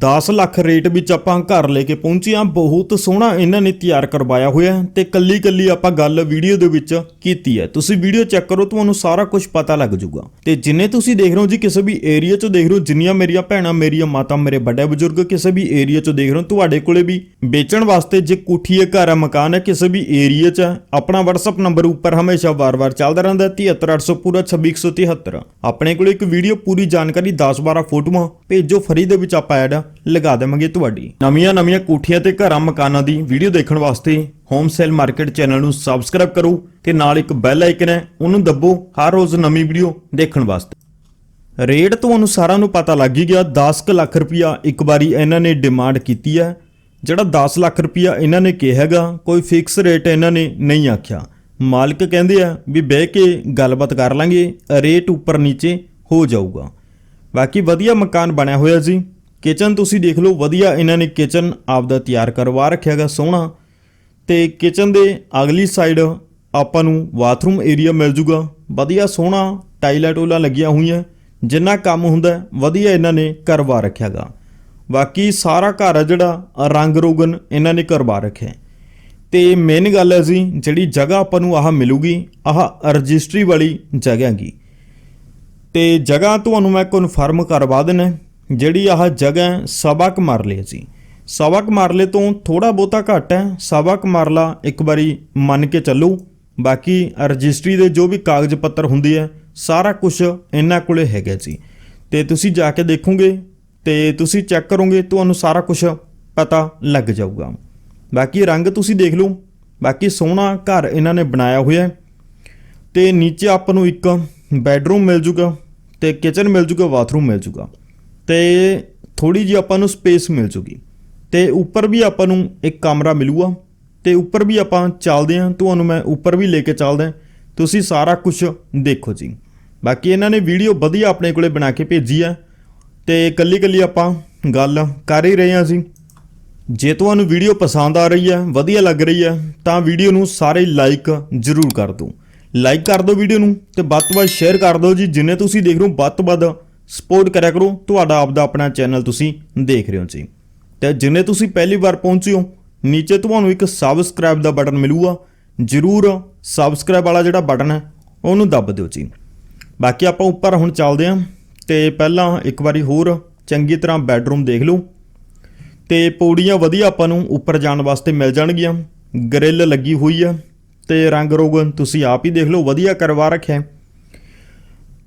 10 lakh rate ਵਿੱਚ ਆਪਾਂ ਘਰ ਲੈ ਕੇ ਪਹੁੰਚੇ ਹਾਂ। ਬਹੁਤ ਸੋਹਣਾ ਇਹਨਾਂ ਨੇ ਤਿਆਰ ਕਰਵਾਇਆ ਹੋਇਆ ਤੇ ਕੱਲੀ ਕੱਲੀ ਆਪਾਂ ਗੱਲ ਵੀਡੀਓ ਦੇ ਵਿੱਚ ਕੀਤੀ ਹੈ। ਤੁਸੀਂ ਵੀਡੀਓ ਚੈੱਕ ਕਰੋ ਤੁਹਾਨੂੰ ਸਾਰਾ ਕੁਝ ਪਤਾ ਲੱਗ ਜਾਊਗਾ। ਤੇ ਜਿੰਨੇ ਤੁਸੀਂ ਦੇਖ ਰਹੇ ਹੋ ਜੀ ਕਿਸੇ ਵੀ ਏਰੀਆ 'ਚ ਦੇਖ ਰਹੇ ਹੋ ਜਿੰਨੀਆਂ ਮੇਰੀਆਂ ਭੈਣਾਂ ਮੇਰੀਆਂ ਮਾਤਾ ਮੇਰੇ ਵੱਡੇ ਬਜ਼ੁਰਗ ਕਿਸੇ ਵੀ ਏਰੀਆ 'ਚ ਦੇਖ ਰਹੇ ਹੋ ਤੁਹਾਡੇ ਕੋਲੇ ਵੀ ਵੇਚਣ ਵਾਸਤੇ ਜੇ ਕੋਠੀ ਹੈ ਘਰ ਹੈ ਮਕਾਨ ਹੈ ਕਿਸੇ ਵੀ ਏਰੀਆ 'ਚ ਹੈ, ਆਪਣਾ WhatsApp ਨੰਬਰ ਉੱਪਰ ਹਮੇਸ਼ਾ ਵਾਰ-ਵਾਰ ਚੱਲਦਾ ਰਹਿੰਦਾ ਹੈ। 73800 ਪੂਰਾ 26173 ਆਪਣੇ ਕੋਲੇ ਇੱਕ ਵੀਡੀਓ ਪੂਰੀ ਜਾਣਕਾਰੀ 10-12 ਫੋਟੋਆਂ ਭੇਜੋ ਫਰੀ ਦੇ ਵਿੱਚ ਆਪਾਂ ਐਡ ਲਗਾ ਦੇਵਾਂਗੇ ਤੁਹਾਡੀ। ਨਵੀਆਂ ਨਵੀਆਂ ਕੋਠੀਆਂ ਤੇ ਘਰਾਂ ਮਕਾਨਾਂ ਦੀ ਵੀਡੀਓ ਦੇਖਣ ਵਾਸਤੇ ਹੋਮ ਸੇਲ ਮਾਰਕੀਟ ਚੈਨਲ ਨੂੰ ਸਬਸਕ੍ਰਾਈਬ ਕਰੋ ਤੇ ਨਾਲ ਇੱਕ ਬੈਲ ਆਈਕਨ ਹੈ, ਉਹਨੂੰ ਦੱਬੋ ਹਰ ਰੋਜ਼ ਨਵੀਂ ਵੀਡੀਓ ਦੇਖਣ ਵਾਸਤੇ। ਰੇਟ ਤੁਹਾਨੂੰ ਸਾਰਿਆਂ ਨੂੰ ਪਤਾ ਲੱਗ ਹੀ ਗਿਆ 10 ਕੁ ਲੱਖ ਰੁਪਇਆ ਇੱਕ ਵਾਰੀ ਇਹਨਾਂ ਨੇ ਡਿਮਾਂਡ ਕੀਤੀ ਹੈ। ਜਿਹੜਾ 10 ਲੱਖ ਰੁਪਇਆ ਇਹਨਾਂ ਨੇ ਕਿਹਾ ਕੋਈ ਫਿਕਸ ਰੇਟ ਇਹਨਾਂ ਨੇ ਨਹੀਂ ਆਖਿਆ। ਮਾਲਕ ਕਹਿੰਦੇ ਆ ਵੀ ਬਹਿ ਕੇ ਗੱਲਬਾਤ ਕਰ ਲਾਂਗੇ, ਰੇਟ ਉੱਪਰ ਨੀਚੇ ਹੋ ਜਾਊਗਾ। ਬਾਕੀ ਵਧੀਆ ਮਕਾਨ ਬਣਿਆ ਹੋਇਆ ਜੀ। ਕਿਚਨ ਤੁਸੀਂ ਦੇਖ ਲਓ, ਵਧੀਆ ਇਹਨਾਂ ਨੇ ਕਿਚਨ ਆਪਦਾ ਤਿਆਰ ਕਰਵਾ ਰੱਖਿਆ ਹੈਗਾ ਸੋਹਣਾ। ਤੇ ਕਿਚਨ ਦੇ ਅਗਲੀ ਸਾਈਡ ਆਪਾਂ ਨੂੰ ਬਾਥਰੂਮ ਏਰੀਆ ਮਿਲ ਜੂਗਾ। ਵਧੀਆ ਸੋਹਣਾ ਟਾਇਲਟ ਟੂਲਾਂ ਲੱਗੀਆਂ ਹੋਈਆਂ, ਜਿੰਨਾ ਕੰਮ ਹੁੰਦਾ ਵਧੀਆ ਇਹਨਾਂ ਨੇ ਕਰਵਾ ਰੱਖਿਆਗਾ ਬਾਕੀ ਸਾਰਾ ਘਰ ਆ ਜਿਹੜਾ, ਰੰਗ ਰੋਗਨ ਇਹਨਾਂ ਨੇ ਕਰਵਾ ਰੱਖਿਆ ਹੈ। ਤੇ ਮੇਨ ਗੱਲ ਹੈ ਜੀ, ਜਿਹੜੀ ਜਗ੍ਹਾ ਆਪਾਂ ਨੂੰ ਆਹ ਮਿਲੂਗੀ, ਆਹ ਰਜਿਸਟਰੀ ਵਾਲੀ ਜਗ੍ਹਾ ਹੈਗੀ ਤੇ ਜਗ੍ਹਾ ਤੁਹਾਨੂੰ ਮੈਂ ਕਨਫਰਮ ਕਰਵਾ ਦੇਣਾ ਜਿਹੜੀ ਆਹ ਜਗ੍ਹਾ ਸਵਾ ਕੁ ਮਰਲੇ ਹੈ ਜੀ ਸਵਾ ਕੁ ਮਰਲੇ ਤੋਂ ਥੋੜਾ ਬਹੁਤਾ ਘੱਟ ਹੈ। ਸਵਾ ਕੁ ਮਰਲਾ ਇੱਕ ਵਾਰੀ ਮੰਨ ਕੇ ਚੱਲੋ। ਬਾਕੀ ਰਜਿਸਟਰੀ ਦੇ ਜੋ ਵੀ ਕਾਗਜ਼ ਪੱਤਰ ਹੁੰਦੇ ਆ, ਸਾਰਾ ਕੁਝ ਇਹਨਾਂ ਕੋਲੇ ਹੈਗਾ ਜੀ। ਤੇ ਤੁਸੀਂ ਜਾ ਕੇ ਦੇਖੋਗੇ ਤੇ ਤੁਸੀਂ ਚੈੱਕ ਕਰੋਗੇ, ਤੁਹਾਨੂੰ ਸਾਰਾ ਕੁਝ ਪਤਾ ਲੱਗ ਜਾਊਗਾ। ਬਾਕੀ ਰੰਗ ਤੁਸੀਂ ਦੇਖ ਲਓ। ਬਾਕੀ ਸੋਹਣਾ ਘਰ ਇਹਨਾਂ ਨੇ ਬਣਾਇਆ ਹੋਇਆ। ਹੈ ਤੇ ਨੀਚੇ ਆਪਾਂ ਨੂੰ ਇੱਕ ਬੈੱਡਰੂਮ ਮਿਲ ਜੂਗਾ ਤੇ ਕਿਚਨ ਮਿਲ ਜੂਗਾ ਬਾਥਰੂਮ ਮਿਲ ਜੂਗਾ। ਤੇ ਥੋੜੀ ਜਿਹੀ ਆਪਾਂ ਨੂੰ ਸਪੇਸ ਮਿਲ ਜੂਗੀ। ਤੇ ਉੱਪਰ ਵੀ ਆਪਾਂ ਨੂੰ ਇੱਕ ਕਮਰਾ ਮਿਲੂਗਾ। ਤੇ ਉੱਪਰ ਵੀ ਆਪਾਂ ਚੱਲਦੇ ਹਾਂ। ਤੁਹਾਨੂੰ ਮੈਂ ਉੱਪਰ ਵੀ ਲੈ ਕੇ ਚੱਲਦਾ ਤੁਸੀਂ ਸਾਰਾ ਕੁਝ ਦੇਖੋ ਜੀ। ਬਾਕੀ ਇਹਨਾਂ ਨੇ ਵੀਡੀਓ ਵਧੀਆ ਆਪਣੇ ਕੋਲੇ ਬਣਾ ਕੇ ਭੇਜੀ ਹੈ ਤੇ ਕੱਲੀ ਕੱਲੀ ਆਪਾਂ ਗੱਲ ਕਰ ਹੀ ਰਹੇ ਹਾਂ ਜੀ। ਜੇ ਤੁਹਾਨੂੰ ਵੀਡੀਓ ਪਸੰਦ ਆ ਰਹੀ ਹੈ ਵਧੀਆ ਲੱਗ ਰਹੀ ਹੈ ਤਾਂ ਵੀਡੀਓ ਨੂੰ ਸਾਰੇ ਲਾਈਕ ਜ਼ਰੂਰ ਕਰ ਦਿਓ। ਲਾਈਕ ਕਰ ਦਿਓ ਵੀਡੀਓ ਨੂੰ ਤੇ ਵੱਧ ਤੋਂ ਵੱਧ ਸ਼ੇਅਰ ਕਰ ਦਿਓ ਜੀ। ਜਿੰਨੇ ਤੁਸੀਂ ਦੇਖ ਰਹੇ ਹੋ, ਵੱਧ ਤੋਂ ਵੱਧ ਸਪੋਰਟ ਕਰਿਆ ਕਰੋ। ਤੁਹਾਡਾ ਆਪਦਾ ਆਪਣਾ ਚੈਨਲ ਤੁਸੀਂ ਦੇਖ ਰਹੇ ਹੋ ਜੀ। ਤੇ ਜਿੰਨੇ ਤੁਸੀਂ ਪਹਿਲੀ ਵਾਰ ਪਹੁੰਚੇ ਹੋ, ਨੀਚੇ ਤੁਹਾਨੂੰ ਇੱਕ ਸਬਸਕ੍ਰਾਈਬ ਦਾ ਬਟਨ ਮਿਲੂਗਾ। ਜ਼ਰੂਰ ਸਬਸਕ੍ਰਾਈਬ ਵਾਲਾ ਜਿਹੜਾ ਬਟਨ ਹੈ, ਉਹਨੂੰ ਦੱਬ ਦਿਓ ਜੀ। ਬਾਕੀ ਆਪਾਂ ਉੱਪਰ ਹੁਣ ਚੱਲਦੇ ਹਾਂ। ਤੇ ਪਹਿਲਾਂ ਇੱਕ ਵਾਰੀ ਹੋਰ ਚੰਗੀ ਤਰ੍ਹਾਂ ਬੈੱਡਰੂਮ ਦੇਖ ਲਓ। ਤੇ ਪੌੜੀਆਂ ਵਧੀਆ ਆਪਾਂ ਨੂੰ ਉੱਪਰ ਜਾਣ ਵਾਸਤੇ ਮਿਲ ਜਾਣਗੀਆਂ। ਗ੍ਰਿਲ ਲੱਗੀ ਹੋਈ ਆ ਤੇ ਰੰਗ ਰੋਗਨ ਤੁਸੀਂ ਆਪ ਹੀ ਦੇਖ ਲਓ। ਵਧੀਆ ਕਰਵਾ ਰੱਖਿਆ ਹੈ।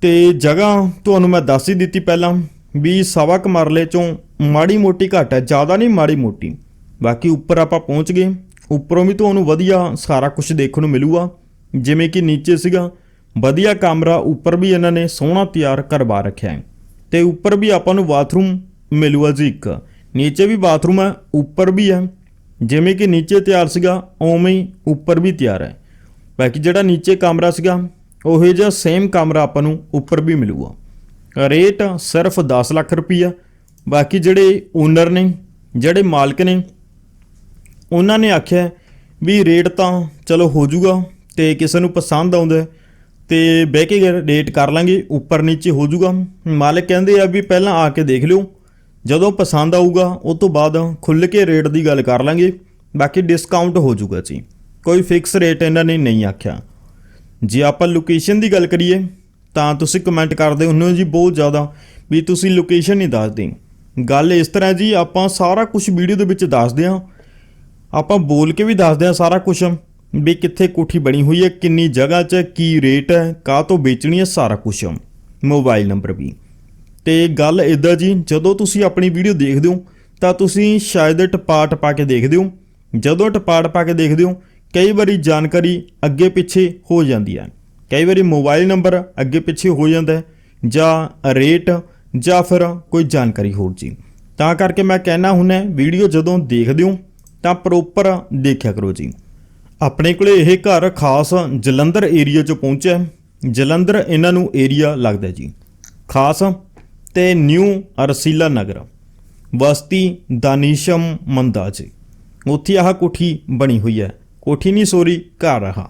ਤੇ ਜਗ੍ਹਾ ਤੁਹਾਨੂੰ ਮੈਂ ਦੱਸ ਹੀ ਦਿੱਤੀ ਪਹਿਲਾਂ ਵੀ ਸਵਾ ਕੁ ਮਰਲੇ ਚੋਂ ਮਾੜੀ ਮੋਟੀ ਘੱਟ ਹੈ, ਜ਼ਿਆਦਾ ਨਹੀਂ ਮਾੜੀ ਮੋਟੀ। ਬਾਕੀ ਉੱਪਰ ਆਪਾਂ ਪਹੁੰਚ ਗਏ। ਉੱਪਰੋਂ ਵੀ ਤੁਹਾਨੂੰ ਵਧੀਆ ਸਾਰਾ ਕੁਝ ਦੇਖਣ ਨੂੰ ਮਿਲੂਗਾ। ਜਿਵੇਂ ਕਿ ਨੀਚੇ ਸੀਗਾ, ਵਧੀਆ ਕਮਰਾ, ਉੱਪਰ ਵੀ ਇਹਨਾਂ ਨੇ ਸੋਹਣਾ ਤਿਆਰ ਕਰਵਾ ਰੱਖਿਆ ਹੈ। ਤੇ ਉੱਪਰ ਵੀ ਆਪਾਂ ਨੂੰ ਬਾਥਰੂਮ ਮਿਲੂਗਾ ਜੀ ਇੱਕ। ਨੀਚੇ ਵੀ ਬਾਥਰੂਮ ਹੈ, ਉੱਪਰ ਵੀ ਹੈ। ਜਿਵੇਂ ਕਿ ਨੀਚੇ ਤਿਆਰ ਸੀਗਾ, ਉਵੇਂ ਹੀ ਉੱਪਰ ਵੀ ਤਿਆਰ ਹੈ। ਬਾਕੀ ਜਿਹੜਾ ਨੀਚੇ ਕਮਰਾ ਸੀਗਾ ਉਹੇ ਜਿਹਾ ਸੇਮ ਕਮਰਾ ਆਪਾਂ ਨੂੰ ਉੱਪਰ ਵੀ ਮਿਲੂਗਾ। ਰੇਟ ਸਿਰਫ 10 ਲੱਖ ਰੁਪਈਆ। ਬਾਕੀ ਜਿਹੜੇ ਓਨਰ ਨੇ, ਜਿਹੜੇ ਮਾਲਕ ਨੇ, ਉਹਨਾਂ ਨੇ ਆਖਿਆ ਵੀ ਰੇਟ ਤਾਂ ਚਲੋ ਹੋ ਜਾਊਗਾ ਤੇ ਕਿਸੇ ਨੂੰ ਪਸੰਦ ਆਉਂਦਾ ਹੈ ਤੇ ਬਹਿ ਕੇ ਰੇਟ ਕਰ ਲਾਂਗੇ, ਉੱਪਰ ਨੀਚੇ ਹੋ ਜਾਊਗਾ। ਮਾਲਕ ਕਹਿੰਦੇ ਆ ਵੀ ਪਹਿਲਾਂ ਆ ਕੇ ਦੇਖ ਲਿਓ, ਜਦੋਂ ਪਸੰਦ ਆਊਗਾ, ਉਸ ਤੋਂ ਬਾਅਦ ਖੁੱਲ ਕੇ ਰੇਟ ਦੀ ਗੱਲ ਕਰ ਲਾਂਗੇ। ਬਾਕੀ ਡਿਸਕਾਊਂਟ ਹੋ ਜਾਊਗਾ ਜੀ। ਕੋਈ ਫਿਕਸ ਰੇਟ ਇਹਨਾਂ ਨੇ ਨਹੀਂ ਆਖਿਆ। ਜੇ ਆਪਾਂ ਲੋਕੇਸ਼ਨ ਦੀ ਗੱਲ ਕਰੀਏ, ਤਾਂ ਤੁਸੀਂ ਕਮੈਂਟ ਕਰਦੇ ਹੁੰਦੇ ਹੋ ਜੀ ਬਹੁਤ ਜ਼ਿਆਦਾ ਵੀ ਤੁਸੀਂ ਲੋਕੇਸ਼ਨ ਨਹੀਂ ਦੱਸਦੇ। ਗੱਲ ਇਸ ਤਰ੍ਹਾਂ ਜੀ, ਆਪਾਂ ਸਾਰਾ ਕੁਝ ਵੀਡੀਓ ਦੇ ਵਿੱਚ ਦੱਸਦੇ ਹਾਂ। ਆਪਾਂ ਬੋਲ ਕੇ ਵੀ ਦੱਸਦੇ ਹਾਂ ਸਾਰਾ ਕੁਝ ਵੀ ਕਿੱਥੇ ਕੋਠੀ ਬਣੀ ਹੋਈ ਹੈ, ਕਿੰਨੀ ਜਗ੍ਹਾ 'ਚ, ਕੀ ਰੇਟ ਹੈ, ਕਾਹ ਤੋਂ ਵੇਚਣੀ ਹੈ, ਸਾਰਾ ਕੁਝ ਮੋਬਾਈਲ ਨੰਬਰ ਵੀ। ਤੇ ਗੱਲ ਇਦਾਂ ਜੀ, ਜਦੋਂ ਤੁਸੀਂ ਆਪਣੀ ਵੀਡੀਓ ਦੇਖਦੇ ਹੋ, ਤਾਂ ਤੁਸੀਂ ਸ਼ਾਇਦ ਟਪਾ ਟਪਾ ਕੇ ਦੇਖਦੇ ਹੋ। ਜਦੋਂ ਟਪਾ ਟਪਾ ਕੇ ਦੇਖਦੇ ਹੋ ਕਈ ਵਾਰੀ ਜਾਣਕਾਰੀ ਅੱਗੇ ਪਿੱਛੇ ਹੋ ਜਾਂਦੀ ਹੈ। ਕਈ ਵਾਰੀ ਮੋਬਾਈਲ ਨੰਬਰ ਅੱਗੇ ਪਿੱਛੇ ਹੋ ਜਾਂਦਾ ਹੈ ਜਾਂ ਰੇਟ ਜਾਂ ਫਿਰ ਕੋਈ ਜਾਣਕਾਰੀ ਹੋਰ ਜੀ। ਤਾਂ ਕਰਕੇ ਮੈਂ ਕਹਿਣਾ ਹੁੰਨਾ ਵੀਡੀਓ ਜਦੋਂ ਦੇਖਦੇ ਹੋ ਤਾਂ ਪ੍ਰੋਪਰ ਦੇਖਿਆ ਕਰੋ ਜੀ। ਆਪਣੇ ਕੋਲੇ ਇਹ ਘਰ ਖਾਸ ਜਲੰਧਰ ਏਰੀਆ 'ਚ ਪਹੁੰਚਿਆ ਜਲੰਧਰ ਇਹਨਾਂ ਨੂੰ ਏਰੀਆ ਲੱਗਦਾ ਜੀ। ਖਾਸ ਤੇ ਨਿਊ ਰਸੀਲਾ ਨਗਰ। ਬਸਤੀ ਦਾਨਿਸ਼ਮ ਮੰਦਾ ਜੀ। ਉੱਥੇ ਆਹ ਕੋਠੀ ਬਣੀ ਹੋਈ ਹੈ। ਕੋਠੀ ਨਹੀਂ ਸੋਰੀ, ਘਰ ਆਹ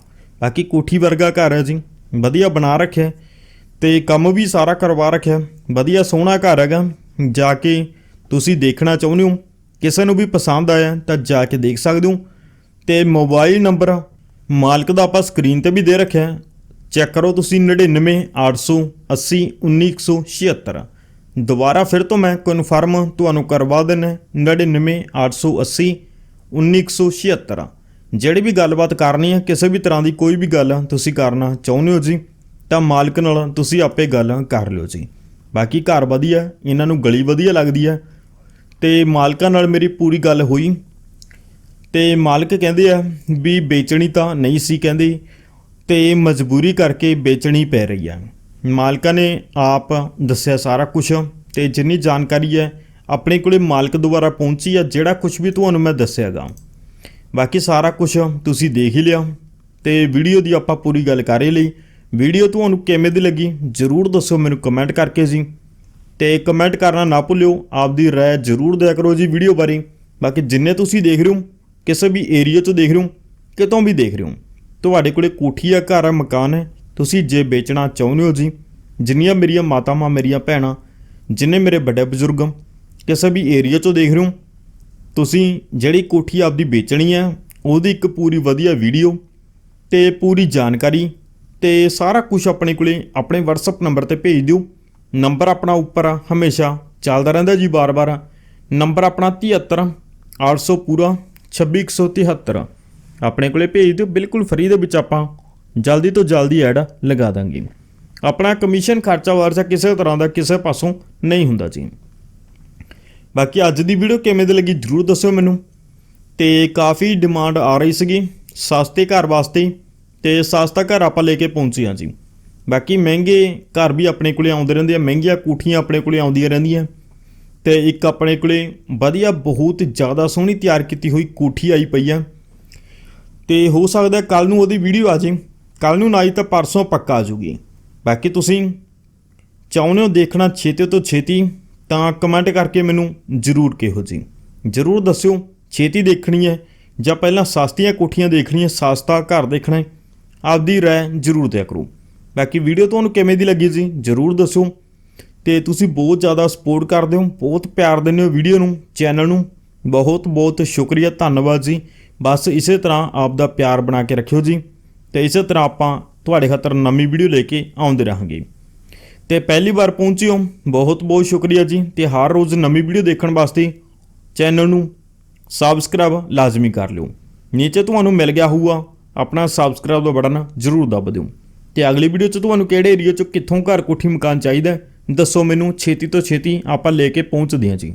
ਬਾਕੀ ਕੋਠੀ ਵਰਗਾ ਘਰ ਹੈ ਜੀ। ਵਧੀਆ ਬਣਾ ਰੱਖਿਆ। ਹੈ ਤੇ ਕੰਮ ਵੀ ਸਾਰਾ ਕਰਵਾ ਰੱਖਿਆ। ਵਧੀਆ ਸੋਹਣਾ ਘਰ ਹੈਗਾ। ਜਾ ਕੇ ਤੁਸੀਂ ਦੇਖਣਾ ਚਾਹੁੰਦੇ ਹੋ। ਕਿਸੇ ਨੂੰ ਵੀ ਪਸੰਦ ਆਇਆ ਤਾਂ ਜਾ ਕੇ ਦੇਖ ਸਕਦੇ ਹੋ। ਤੇ ਮੋਬਾਈਲ ਨੰਬਰ ਮਾਲਕ ਦਾ ਆਪਾਂ ਸਕਰੀਨ ਤੇ ਵੀ ਦੇ ਰੱਖਿਆ। ਚੈੱਕ ਕਰੋ ਤੁਸੀਂ 99 880 19176 ਦੁਬਾਰਾ ਫਿਰ ਤੋਂ ਮੈਂ ਕਨਫਰਮ ਤੁਹਾਨੂੰ ਕਰਵਾ ਦਿੰਨਾ 99 880 19176 ਜਿਹੜੀ ਵੀ ਗੱਲਬਾਤ ਕਰਨੀ ਹੈ, ਕਿਸੇ ਵੀ ਤਰ੍ਹਾਂ ਦੀ ਕੋਈ ਵੀ ਗੱਲ ਤੁਸੀਂ ਕਰਨਾ ਚਾਹੁੰਦੇ ਹੋ ਜੀ, ਤਾਂ ਮਾਲਕ ਨਾਲ ਤੁਸੀਂ ਆਪੇ ਗੱਲ ਕਰ ਲਿਓ ਜੀ। ਬਾਕੀ ਘਰ ਵਧੀਆ, ਇਹਨਾਂ ਨੂੰ ਗਲੀ ਵਧੀਆ ਲੱਗਦੀ ਹੈ। ਤੇ ਮਾਲਕਾਂ ਨਾਲ ਮੇਰੀ ਪੂਰੀ ਗੱਲ ਹੋਈ। ਤੇ ਮਾਲਕ ਕਹਿੰਦੇ ਆ ਵੀ ਵੇਚਣੀ ਤਾਂ ਨਹੀਂ ਸੀ ਕਹਿੰਦੇ, ਤੇ ਮਜਬੂਰੀ ਕਰਕੇ ਵੇਚਣੀ ਪੈ ਰਹੀ ਆ ਮਾਲਕਾਂ ਨੇ ਆਪ ਦੱਸਿਆ ਸਾਰਾ ਕੁਝ ਤੇ ਜਿੰਨੀ ਜਾਣਕਾਰੀ ਹੈ, ਆਪਣੇ ਕੋਲੇ ਮਾਲਕ ਦੁਆਰਾ ਪਹੁੰਚੀ ਆ ਜਿਹੜਾ ਕੁਝ ਵੀ ਤੁਹਾਨੂੰ ਮੈਂ ਦੱਸਿਆਗਾ। ਬਾਕੀ ਸਾਰਾ ਕੁਝ ਤੁਸੀਂ ਦੇਖ ਹੀ ਲਿਆ। ਤੇ ਵੀਡੀਓ ਦੀ ਆਪਾਂ ਪੂਰੀ ਗੱਲ ਕਰ ਹੀ ਲਈ। ਵੀਡੀਓ ਤੁਹਾਨੂੰ ਕਿਵੇਂ ਦੀ ਲੱਗੀ ਜਰੂਰ ਦੱਸੋ ਮੈਨੂੰ ਕਮੈਂਟ ਕਰਕੇ ਜੀ। ਤੇ ਕਮੈਂਟ ਕਰਨਾ ਨਾ ਭੁੱਲਿਓ, ਆਪਦੀ ਰਾਏ ਜਰੂਰ ਦਿਆ ਕਰੋ ਜੀ ਵੀਡੀਓ ਬਾਰੇ। ਬਾਕੀ ਜਿੰਨੇ ਤੁਸੀਂ ਦੇਖ ਰਹੇ ਹੋ, ਕਿਸੇ ਵੀ ਏਰੀਆ 'ਚ ਦੇਖ ਰਹੇ ਹੋ, ਕਿਤੋਂ ਵੀ ਦੇਖ ਰਹੇ ਹੋ, ਤੁਹਾਡੇ ਕੋਲੇ ਕੋਠੀ ਆ ਘਰ ਆ ਮਕਾਨ ਹੈ, ਤੁਸੀਂ ਜੇ ਵੇਚਣਾ ਚਾਹੁੰਦੇ ਹੋ ਜੀ, ਜਿੰਨੀਆਂ ਮੇਰੀਆਂ ਮਾਤਾਵਾਂ, ਮੇਰੀਆਂ ਭੈਣਾਂ, ਜਿੰਨੇ ਮੇਰੇ ਵੱਡੇ ਬਜ਼ੁਰਗ, ਕਿਸੇ ਵੀ ਏਰੀਆ 'ਚੋਂ ਦੇਖ ਰਹੇ ਹੋ ਤੁਸੀਂ ਜਿਹੜੀ ਕੋਠੀ ਆਪਦੀ ਵੇਚਣੀ ਹੈ ਉਹਦੀ ਇੱਕ ਪੂਰੀ ਵਧੀਆ ਵੀਡੀਓ ਤੇ ਪੂਰੀ ਜਾਣਕਾਰੀ ਤੇ ਸਾਰਾ ਕੁਝ ਆਪਣੇ ਕੋਲੇ ਆਪਣੇ WhatsApp ਨੰਬਰ ਤੇ ਭੇਜ ਦਿਓ। ਨੰਬਰ ਆਪਣਾ ਉੱਪਰ ਆ, ਹਮੇਸ਼ਾ ਚੱਲਦਾ ਰਹਿੰਦਾ ਜੀ ਬਾਰ-ਬਾਰ। ਨੰਬਰ ਆਪਣਾ 73 800 ਪੂਰਾ 26173 ਆਪਣੇ ਕੋਲੇ ਭੇਜ ਦਿਓ ਬਿਲਕੁਲ ਫ੍ਰੀ ਦੇ ਵਿੱਚ ਆਪਾਂ ਜਲਦੀ ਤੋਂ ਜਲਦੀ ਐਡ ਲਗਾ ਦਾਂਗੇ। ਆਪਣਾ ਕਮਿਸ਼ਨ ਖਰਚਾ ਵਰਚਾ ਕਿਸੇ ਤਰ੍ਹਾਂ ਦਾ ਕਿਸੇ ਪਾਸੋਂ ਨਹੀਂ ਹੁੰਦਾ ਜੀ। ਬਾਕੀ ਅੱਜ ਦੀ ਵੀਡੀਓ ਕਿਵੇਂ ਦੀ ਲੱਗੀ ਜਰੂਰ ਦੱਸਿਓ ਮੈਨੂੰ। ਤੇ ਕਾਫੀ ਡਿਮਾਂਡ ਆ ਰਹੀ ਸੀਗੀ ਸਸਤੇ ਘਰ ਵਾਸਤੇ ਤੇ ਸਸਤਾ ਘਰ ਆਪਾਂ ਲੈ ਕੇ ਪਹੁੰਚੇ ਹਾਂ ਜੀ। ਬਾਕੀ ਮਹਿੰਗੇ ਘਰ ਵੀ ਆਪਣੇ ਕੋਲੇ ਆਉਂਦੇ ਰਹਿੰਦੇ ਆ, ਮਹਿੰਗੀਆਂ ਕੋਠੀਆਂ ਆਪਣੇ ਕੋਲੇ ਆਉਂਦੀਆਂ ਰਹਿੰਦੀਆਂ। ਤੇ ਇੱਕ ਆਪਣੇ ਕੋਲੇ ਵਧੀਆ ਬਹੁਤ ਜ਼ਿਆਦਾ ਸੋਹਣੀ ਤਿਆਰ ਕੀਤੀ ਹੋਈ ਕੋਠੀ ਆਈ ਪਈ ਆ। ਤੇ ਹੋ ਸਕਦਾ ਕੱਲ ਨੂੰ ਉਹਦੀ ਵੀਡੀਓ ਆ ਜੇ। ਕੱਲ ਨੂੰ ਨਾ ਆਈ ਤਾਂ ਪਰਸੋਂ ਪੱਕਾ ਆ ਜੂਗੀ। ਬਾਕੀ ਤੁਸੀਂ ਚਾਹੁੰਦੇ ਹੋ ਦੇਖਣਾ ਛੇਤੀ ਤੋਂ ਛੇਤੀ। ਤਾਂ ਕਮੈਂਟ ਕਰਕੇ ਮੈਨੂੰ ਜਰੂਰ ਕਿਹੋ ਜੀ ਜਰੂਰ ਦੱਸਿਓ, ਛੇਤੀ ਦੇਖਣੀ ਹੈ ਜਾਂ ਪਹਿਲਾਂ ਸਸਤੀਆਂ ਕੋਠੀਆਂ ਦੇਖਣੀਆਂ, ਸਸਤਾ ਘਰ ਦੇਖਣਾ ਹੈ। ਆਪਦੀ ਰਾਏ ਜਰੂਰ ਦਿਆ ਕਰੋ। ਬਾਕੀ ਵੀਡੀਓ ਤੁਹਾਨੂੰ ਕਿਵੇਂ ਦੀ ਲੱਗੀ ਜੀ ਜਰੂਰ ਦੱਸਿਓ। ਤੇ ਤੁਸੀਂ ਬਹੁਤ ਜ਼ਿਆਦਾ ਸਪੋਰਟ ਕਰਦੇ ਹੋ, ਬਹੁਤ ਪਿਆਰ ਦਿੰਦੇ ਹੋ ਵੀਡੀਓ ਨੂੰ ਚੈਨਲ ਨੂੰ। ਬਹੁਤ ਬਹੁਤ ਸ਼ੁਕਰੀਆ, ਧੰਨਵਾਦ ਜੀ। ਬਸ ਇਸੇ ਤਰ੍ਹਾਂ ਆਪ ਦਾ ਪਿਆਰ ਬਣਾ ਕੇ ਰੱਖਿਓ ਜੀ। ਤੇ ਇਸੇ ਤਰ੍ਹਾਂ ਆਪਾਂ ਤੁਹਾਡੇ ਖਾਤਰ ਨਵੀਂ ਵੀਡੀਓ ਲੈ ਕੇ ਆਉਂਦੇ ਰਹਾਂਗੇ। ਤੇ ਪਹਿਲੀ ਵਾਰ ਪਹੁੰਚੇ ਹੋ। ਬਹੁਤ ਬਹੁਤ ਸ਼ੁਕਰੀਆ ਜੀ ਤੇ ਹਰ ਰੋਜ਼ ਨਵੀਂ ਵੀਡੀਓ ਦੇਖਣ ਵਾਸਤੇ ਚੈਨਲ ਨੂੰ ਸਬਸਕ੍ਰਾਈਬ ਲਾਜ਼ਮੀ ਕਰ ਲਿਓ। ਨੀਚੇ ਤੁਹਾਨੂੰ ਮਿਲ ਗਿਆ ਹੋਊਗਾ, ਆਪਣਾ ਸਬਸਕ੍ਰਾਈਬ ਦਾ ਬਟਨ ਜ਼ਰੂਰ ਦਬ ਦਿਓ। ਤੇ ਅਗਲੀ ਵੀਡੀਓ 'ਚ ਤੁਹਾਨੂੰ ਕਿਹੜੇ ਏਰੀਆ 'ਚ ਕਿੱਥੋਂ ਘਰ ਕੋਠੀ ਮਕਾਨ ਚਾਹੀਦਾ ਦੱਸੋ ਮੈਨੂੰ। ਛੇਤੀ ਤੋਂ ਛੇਤੀ ਆਪਾਂ ਲੈ ਕੇ ਪਹੁੰਚਦੇ ਹਾਂ ਜੀ।